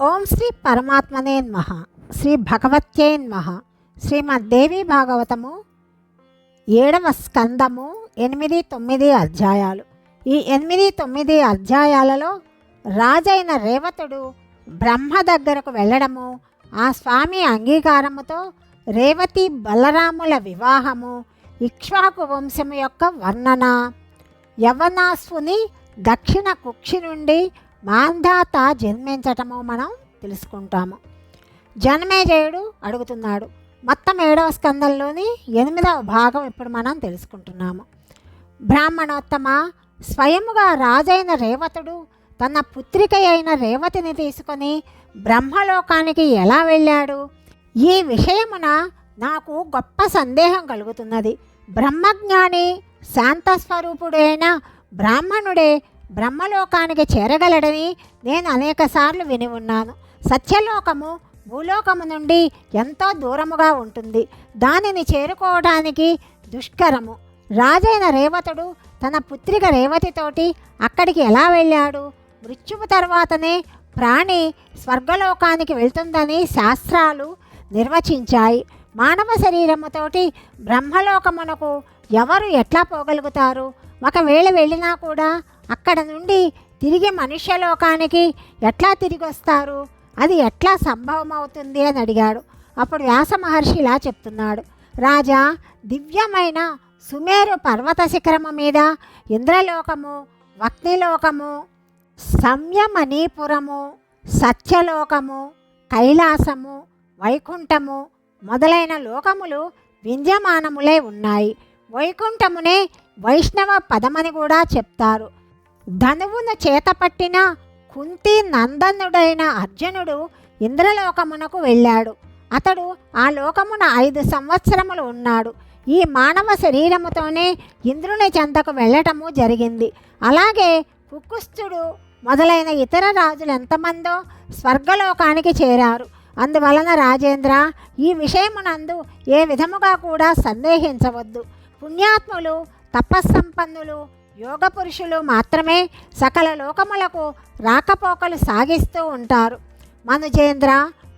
ఓం శ్రీ పరమాత్మనే నమః. శ్రీ భగవత్యే నమః. శ్రీమద్దేవి భాగవతము ఏడవ స్కందము ఎనిమిది తొమ్మిది అధ్యాయాలు. ఈ ఎనిమిది తొమ్మిది అధ్యాయాలలో రాజైన రేవతుడు బ్రహ్మ దగ్గరకు వెళ్ళడము ఆ స్వామి అంగీకారముతో రేవతి బలరాముల వివాహము ఇక్ష్వాకు వంశము యొక్క వర్ణన యవనాస్వుని దక్షిణ కుక్షి నుండి మాంధాత జన్మించటము మనం తెలుసుకుంటాము. జనమేజయుడు అడుగుతున్నాడు. మొత్తం ఏడవ స్కందంలోని ఎనిమిదవ భాగం ఇప్పుడు మనం తెలుసుకుంటున్నాము. బ్రాహ్మణోత్తమ స్వయముగా రాజైన రేవతుడు తన పుత్రిక అయిన రేవతిని తీసుకొని బ్రహ్మలోకానికి ఎలా వెళ్ళాడు? ఈ విషయమున నాకు గొప్ప సందేహం కలుగుతున్నది. బ్రహ్మజ్ఞాని శాంతస్వరూపుడైన బ్రాహ్మణుడే బ్రహ్మలోకానికి చేరగలడని నేను అనేకసార్లు విని ఉన్నాను. సత్యలోకము భూలోకము నుండి ఎంతో దూరముగా ఉంటుంది. దానిని చేరుకోవడానికి దుష్కరము. రాజైన రేవతుడు తన పుత్రిక రేవతితోటి అక్కడికి ఎలా వెళ్ళాడు? మృత్యువు తర్వాతనే ప్రాణి స్వర్గలోకానికి వెళ్తుందని శాస్త్రాలు నిర్వచించాయి. మానవ శరీరముతోటి బ్రహ్మలోకమునకు ఎవరు ఎట్లా పోగలుగుతారు? ఒకవేళ వెళ్ళినా కూడా అక్కడ నుండి తిరిగి మనుష్యలోకానికి ఎట్లా తిరిగి వస్తారు అది ఎట్లా సంభవం అవుతుంది అని అడిగాడు. అప్పుడు వ్యాస మహర్షి ఇలా చెప్తున్నాడు. రాజా దివ్యమైన సుమేరు పర్వత శిఖరము మీద ఇంద్రలోకము వక్నిలోకము సంయమణిపురము సత్యలోకము కైలాసము వైకుంఠము మొదలైన లోకములు వింధ్యమానములే ఉన్నాయి. వైకుంఠమునే వైష్ణవ పదమని కూడా చెప్తారు. ధనువును చేతపట్టిన కుంతి నందనుడైన అర్జునుడు ఇంద్రలోకమునకు వెళ్ళాడు. అతడు ఆ లోకమున ఐదు సంవత్సరములు ఉన్నాడు. ఈ మానవ శరీరముతోనే ఇంద్రుని చెంతకు వెళ్ళటము జరిగింది. అలాగే కుక్కుస్తుడు మొదలైన ఇతర రాజులు ఎంతమందో స్వర్గలోకానికి చేరారు. అందువలన రాజేంద్ర ఈ విషయమునందు ఏ విధముగా కూడా సందేహించవద్దు. పుణ్యాత్ములు తపస్సంపన్నులు యోగ పురుషులు మాత్రమే సకల లోకములకు రాకపోకలు సాగిస్తూ ఉంటారు. మనుజేంద్ర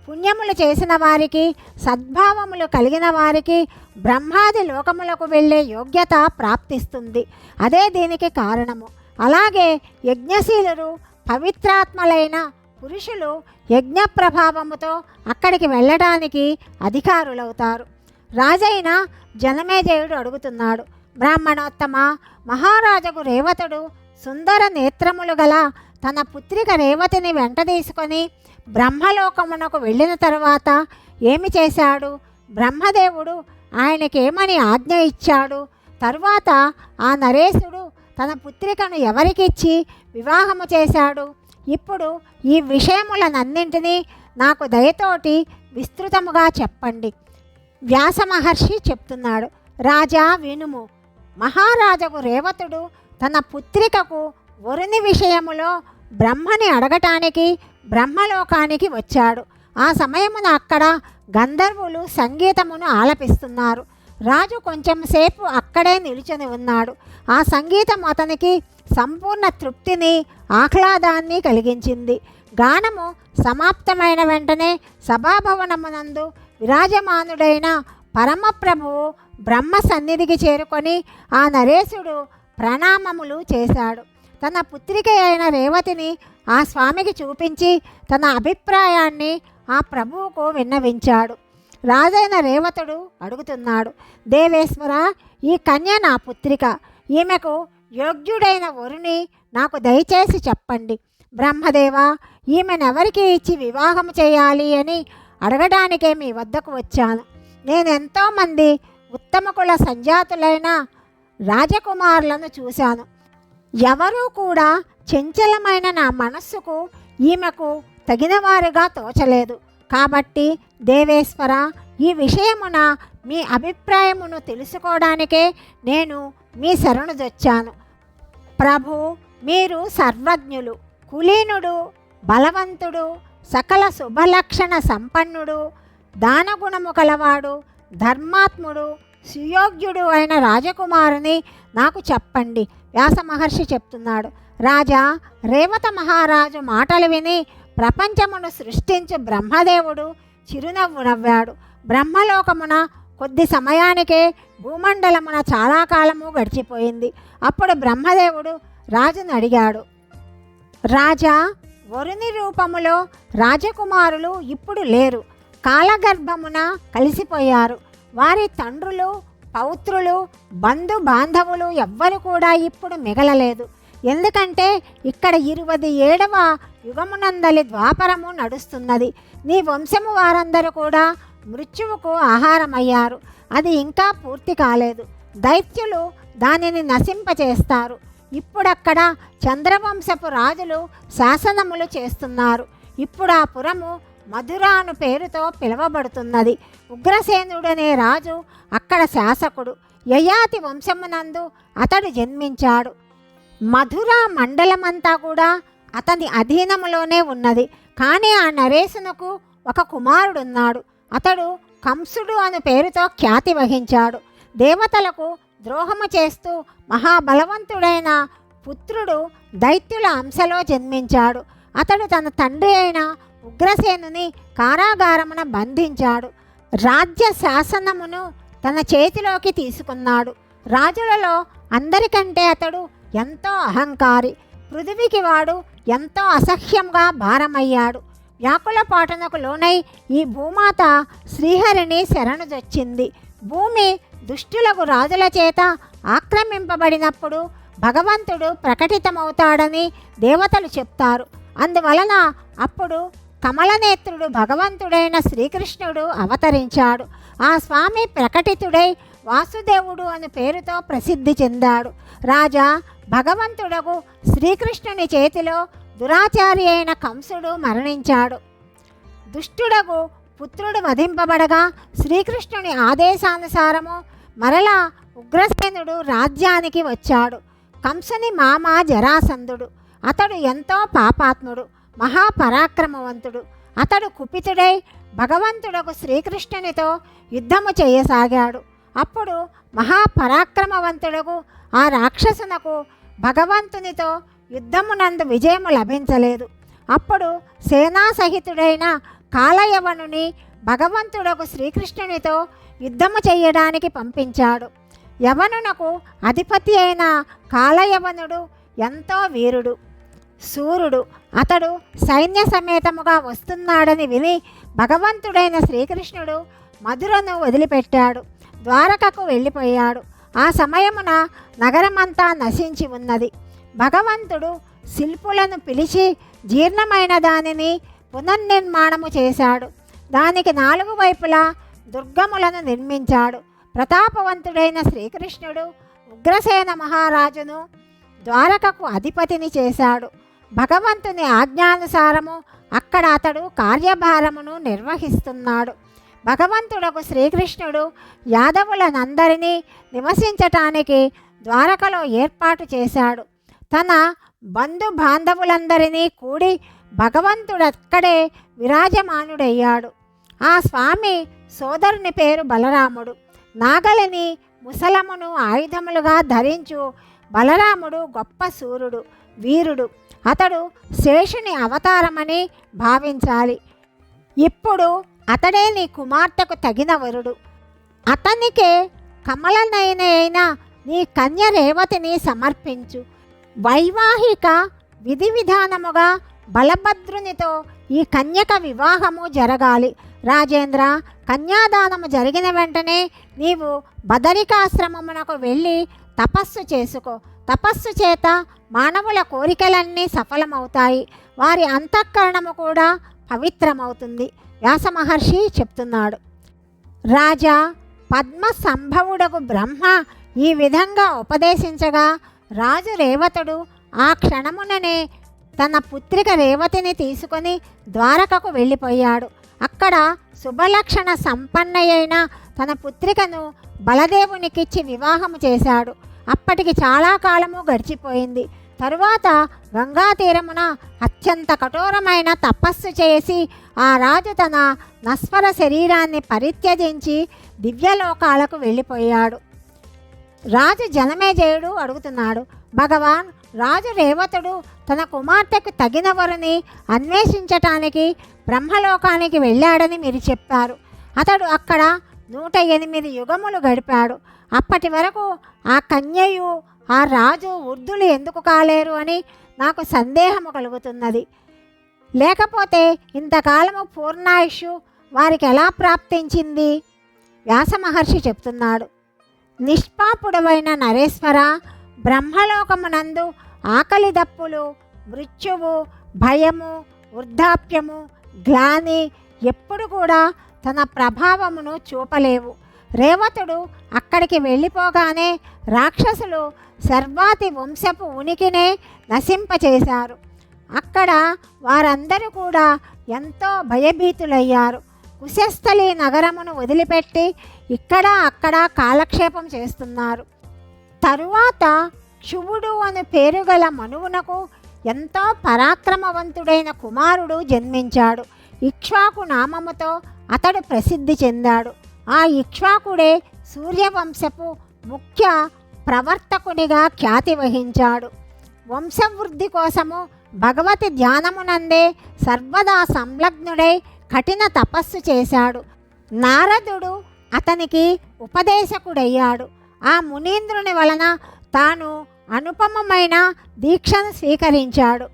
పుణ్యములు చేసిన వారికి సద్భావములు కలిగిన వారికి బ్రహ్మాది లోకములకు వెళ్ళే యోగ్యత ప్రాప్తిస్తుంది. అదే దీనికి కారణము. అలాగే యజ్ఞశీలురు పవిత్రాత్మలైన పురుషులు యజ్ఞ ప్రభావముతో అక్కడికి వెళ్ళడానికి అధికారులవుతారు. రాజైన జనమేజయుడు అడుగుతున్నాడు బ్రాహ్మణోత్తమ మహారాజుకు రేవతుడు సుందర నేత్రములు గల తన పుత్రిక రేవతిని వెంట తీసుకొని బ్రహ్మలోకమునకు వెళ్ళిన తర్వాత ఏమి చేశాడు? బ్రహ్మదేవుడు ఆయనకేమని ఆజ్ఞ ఇచ్చాడు? తరువాత ఆ నరేశుడు తన పుత్రికను ఎవరికిచ్చి వివాహము చేశాడు? ఇప్పుడు ఈ విషయములనన్నింటినీ నాకు దయతోటి విస్తృతముగా చెప్పండి. వ్యాస మహర్షి చెప్తున్నాడు. రాజా వినుము మహారాజకు రేవతుడు తన పుత్రికకు వరుని విషయములో బ్రహ్మని అడగటానికి బ్రహ్మలోకానికి వచ్చాడు. ఆ సమయమున అక్కడ గంధర్వులు సంగీతమును ఆలపిస్తున్నారు. రాజు కొంచెం సేపు అక్కడే నిలుచుని ఉన్నాడు. ఆ సంగీతం అతనికి సంపూర్ణ తృప్తిని ఆహ్లాదాన్ని కలిగించింది. గానము సమాప్తమైన వెంటనే సభాభవనమునందు విరాజమానుడైన పరమప్రభువు బ్రహ్మ సన్నిధికి చేరుకొని ఆ నరేశుడు ప్రణామములు చేశాడు. తన పుత్రిక అయిన రేవతిని ఆ స్వామికి చూపించి తన అభిప్రాయాన్ని ఆ ప్రభువుకు విన్నవించాడు. రాజైన రేవతుడు అడుగుతున్నాడు దేవేశ్వర ఈ కన్య నా పుత్రిక. ఈమెకు యోగ్యుడైన వరుని నాకు దయచేసి చెప్పండి. బ్రహ్మదేవ ఈమెనెవరికి ఇచ్చి వివాహం చేయాలి అని అడగడానికే మీ వద్దకు వచ్చాను. నేను ఎంతోమంది ఉత్తమ కుల సంజాతులైన రాజకుమారులను చూశాను. ఎవరూ కూడా చంచలమైన నా మనస్సుకు ఈమెకు తగినవారుగా తోచలేదు. కాబట్టి దేవేశ్వర ఈ విషయమున మీ అభిప్రాయమును తెలుసుకోవడానికే నేను మీ శరణుదొచ్చాను ప్రభు మీరు సర్వజ్ఞులు కులీనుడు బలవంతుడు సకల శుభలక్షణ సంపన్నుడు దానగుణము కలవాడు ధర్మాత్ముడు సుయోగ్యుడు అయిన రాజకుమారుని నాకు చెప్పండి. వ్యాస మహర్షి చెప్తున్నాడు. రాజా రేవత మహారాజు మాటలు విని ప్రపంచమును సృష్టించు బ్రహ్మదేవుడు చిరునవ్వు నవ్వాడు. బ్రహ్మలోకమున కొద్ది సమయానికే భూమండలమున చాలా కాలము గడిచిపోయింది. అప్పుడు బ్రహ్మదేవుడు రాజును అడిగాడు. రాజా వరుని రూపములో రాజకుమారులు ఇప్పుడు లేరు. కాలగర్భమున కలిసిపోయారు. వారి తండ్రులు పౌత్రులు బంధు బాంధవులు ఎవ్వరు కూడా ఇప్పుడు మిగలలేదు. ఎందుకంటే ఇక్కడ ఇరవై ఏడవ యుగమునందలి ద్వాపరము నడుస్తున్నది. నీ వంశము వారందరూ కూడా మృత్యువుకు ఆహారమయ్యారు. అది ఇంకా పూర్తి కాలేదు. దైత్యులు దానిని నశింపచేస్తారు. ఇప్పుడక్కడ చంద్రవంశపు రాజులు శాసనములు చేస్తున్నారు. ఇప్పుడు ఆ పురము మధురాను పేరుతో పిలువబడుతున్నది. ఉగ్రసేనుడనే రాజు అక్కడ శాసకుడు. యయాతి వంశమునందు అతడు జన్మించాడు. మధుర మండలమంతా కూడా అతని అధీనములోనే ఉన్నది. కానీ ఆ నరేశునకు ఒక కుమారుడున్నాడు. అతడు కంసుడు అను పేరుతో ఖ్యాతి వహించాడు. దేవతలకు ద్రోహము చేస్తూ మహాబలవంతుడైన పుత్రుడు దైత్యుల అంశలో జన్మించాడు. అతడు తన తండ్రి అయిన ఉగ్రసేనుని కారాగారమున బంధించాడు. రాజ్య శాసనమును తన చేతిలోకి తీసుకున్నాడు. రాజులలో అందరికంటే అతడు ఎంతో అహంకారి. పృథివికి వాడు ఎంతో అసహ్యంగా భారమయ్యాడు. వ్యాకుల పాటనకు లోనై ఈ భూమాత శ్రీహరిని శరణుజొచ్చింది భూమి దుష్టులకు రాజుల చేత ఆక్రమింపబడినప్పుడు భగవంతుడు ప్రకటితమవుతాడని దేవతలు చెప్తారు. అందువలన అప్పుడు కమలనేత్రుడు భగవంతుడైన శ్రీకృష్ణుడు అవతరించాడు. ఆ స్వామి ప్రకటితుడై వాసుదేవుడు అనే పేరుతో ప్రసిద్ధి చెందాడు. రాజా భగవంతుడకు శ్రీకృష్ణుని చేతిలో దురాచారి అయిన కంసుడు మరణించాడు. దుష్టుడకు పుత్రుడు వధింపబడగా శ్రీకృష్ణుని ఆదేశానుసారము మరలా ఉగ్రసేనుడు రాజ్యానికి వచ్చాడు. కంసుని మామ జరాసంధుడు. అతడు ఎంతో పాపాత్ముడు. మహాపరాక్రమవంతుడు. అతడు కుపితుడై భగవంతుడకు శ్రీకృష్ణునితో యుద్ధము చేయసాగాడు. అప్పుడు మహాపరాక్రమవంతుడకు ఆ రాక్షసునకు భగవంతునితో యుద్ధమునందు విజయము లభించలేదు. అప్పుడు సేనాసహితుడైన కాలయవనుని భగవంతుడకు శ్రీకృష్ణునితో యుద్ధము చేయడానికి పంపించాడు. యవనునకు అధిపతి అయిన కాలయవనుడు ఎంతో వీరుడు. సూర్యుడు అతడు సైన్య సమేతముగా వస్తున్నాడని విని భగవంతుడైన శ్రీకృష్ణుడు మధురను వదిలిపెట్టాడు ద్వారకకు వెళ్ళిపోయాడు. ఆ సమయమున నగరమంతా నశించి ఉన్నది. భగవంతుడు శిల్పులను పిలిచి జీర్ణమైన దానిని పునర్నిర్మాణము చేశాడు. దానికి నాలుగు వైపులా దుర్గములను నిర్మించాడు. ప్రతాపవంతుడైన శ్రీకృష్ణుడు ఉగ్రసేన మహారాజును ద్వారకకు అధిపతిని చేశాడు. భగవంతుని ఆజ్ఞానుసారము అక్కడ అతడు కార్యభారమును నిర్వహిస్తున్నాడు. భగవంతుడకు శ్రీకృష్ణుడు యాదవులనందరినీ నివసించటానికి ద్వారకలో ఏర్పాటు చేశాడు. తన బంధు బాంధవులందరినీ కూడి భగవంతుడక్కడే విరాజమానుడయ్యాడు. ఆ స్వామి సోదరుని పేరు బలరాముడు. నాగలిని ముసలమును ఆయుధములుగా ధరించు బలరాముడు గొప్ప సూర్యుడు వీరుడు. అతడు శేషుని అవతారమని భావించాలి. ఇప్పుడు అతడే నీ కుమార్తెకు తగిన వరుడు. అతనికే కమలనైన అయిన నీ కన్య రేవతిని సమర్పించు. వైవాహిక విధి విధానముగా బలభద్రునితో ఈ కన్యక వివాహము జరగాలి. రాజేంద్ర కన్యాదానము జరిగిన వెంటనే నీవు బదరికాశ్రమమునకు వెళ్ళి తపస్సు చేసుకో. తపస్సు చేత మానవుల కోరికలన్నీ సఫలమవుతాయి. వారి అంతఃకరణము కూడా పవిత్రమవుతుంది. వ్యాస మహర్షి చెప్తున్నాడు. రాజా పద్మ సంభవుడకు బ్రహ్మ ఈ విధంగా ఉపదేశించగా రాజు రేవతుడు ఆ క్షణముననే తన పుత్రిక రేవతిని తీసుకొని ద్వారకకు వెళ్ళిపోయాడు. అక్కడ శుభలక్షణ సంపన్నయైన తన పుత్రికను బలదేవునికిచ్చి వివాహము చేశాడు. అప్పటికి చాలా కాలము గడిచిపోయింది. తరువాత గంగా తీరమున అత్యంత కఠోరమైన తపస్సు చేసి ఆ రాజు తన నస్వర శరీరాన్ని పరిత్యజించి దివ్యలోకాలకు వెళ్ళిపోయాడు. రాజు జనమేజయుడు అడుగుతున్నాడు భగవాన్ రాజు రేవతుడు తన కుమార్తెకు తగిన వరుని అన్వేషించటానికి బ్రహ్మలోకానికి వెళ్ళాడని మీరు చెప్పారు. అతడు అక్కడ నూట ఎనిమిది యుగములు గడిపాడు. అప్పటి వరకు ఆ కన్యయు ఆ రాజు వృద్ధులు ఎందుకు కాలేరు అని నాకు సందేహము కలుగుతున్నది. లేకపోతే ఇంతకాలము పూర్ణాయుషు వారికి ఎలా ప్రాప్తించింది? వ్యాస మహర్షి చెప్తున్నాడు. నిష్పాపుడవైన నరేశ్వర బ్రహ్మలోకమునందు ఆకలి దప్పులు మృత్యువు భయము వృద్ధాప్యము గ్లాని ఎప్పుడు కూడా తన ప్రభావమును చూపలేవు. రేవతుడు అక్కడికి వెళ్ళిపోగానే రాక్షసులు సర్వాతి వంశపు ఉనికినే నశింపచేశారు. అక్కడ వారందరూ కూడా ఎంతో భయభీతులయ్యారు. కుశస్థలి నగరమును వదిలిపెట్టి ఇక్కడ అక్కడ కాలక్షేపం చేస్తున్నారు. తరువాత క్షువుడు అని పేరు గల మనువునకు ఎంతో పరాక్రమవంతుడైన కుమారుడు జన్మించాడు. ఇక్ష్వాకు నామముతో అతడు ప్రసిద్ధి చెందాడు. ఆ ఇక్ష్వాకుడే సూర్యవంశపు ముఖ్య ప్రవర్తకునిగా ఖ్యాతి వహించాడు. వంశవృద్ధి కోసము భగవతి ధ్యానమునందే సర్వదా సంలగ్నుడై కఠిన తపస్సు చేశాడు. నారదుడు అతనికి ఉపదేశకుడయ్యాడు. ఆ మునీంద్రుని వలన తాను అనుపమమైన దీక్షను స్వీకరించాడు.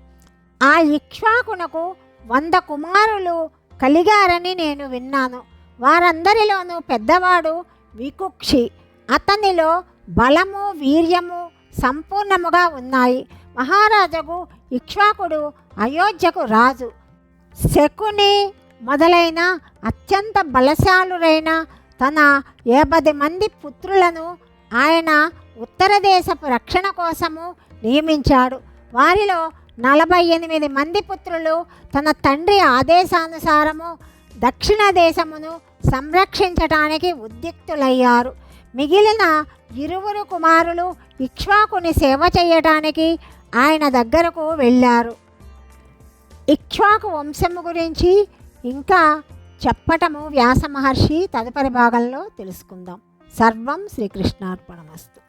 ఆ ఇక్ష్వాకునకు వంద కుమారులు కలిగారని నేను విన్నాను. వారందరిలోనూ పెద్దవాడు వికుక్షి. అతనిలో బలము వీర్యము సంపూర్ణముగా ఉన్నాయి. మహారాజుకు ఇక్ష్వాకుడు అయోధ్యకు రాజు. శకుని మొదలైన అత్యంత బలశాలురైన తన ఏబది మంది పుత్రులను ఆయన ఉత్తర దేశపు రక్షణ కోసము నియమించాడు. వారిలో నలభై ఎనిమిది మంది పుత్రులు తన తండ్రి ఆదేశానుసారము దక్షిణ దేశమును సంరక్షించటానికి ఉద్యుక్తులయ్యారు. మిగిలిన ఇరువురు కుమారులు ఇక్ష్వాకుని సేవ చేయటానికి ఆయన దగ్గరకు వెళ్ళారు. ఇక్ష్వాకు వంశము గురించి ఇంకా చెప్పటము వ్యాస మహర్షి తదుపరి భాగంలో తెలుసుకుందాం. సర్వం శ్రీకృష్ణార్పణమస్తు.